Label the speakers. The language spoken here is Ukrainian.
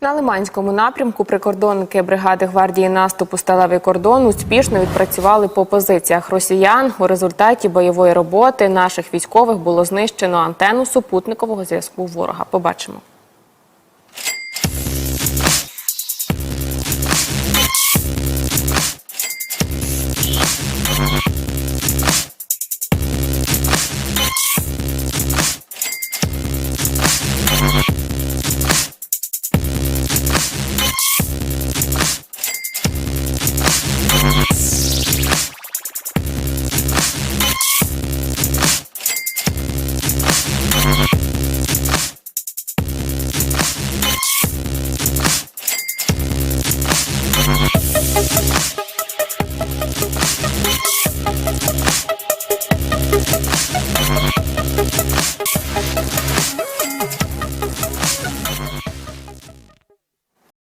Speaker 1: На Лиманському напрямку прикордонники бригади гвардії наступу «Сталевий кордон» успішно відпрацювали по позиціях росіян. У результаті бойової роботи наших військових було знищено антенну супутникового зв'язку ворога. Побачимо. Thank you.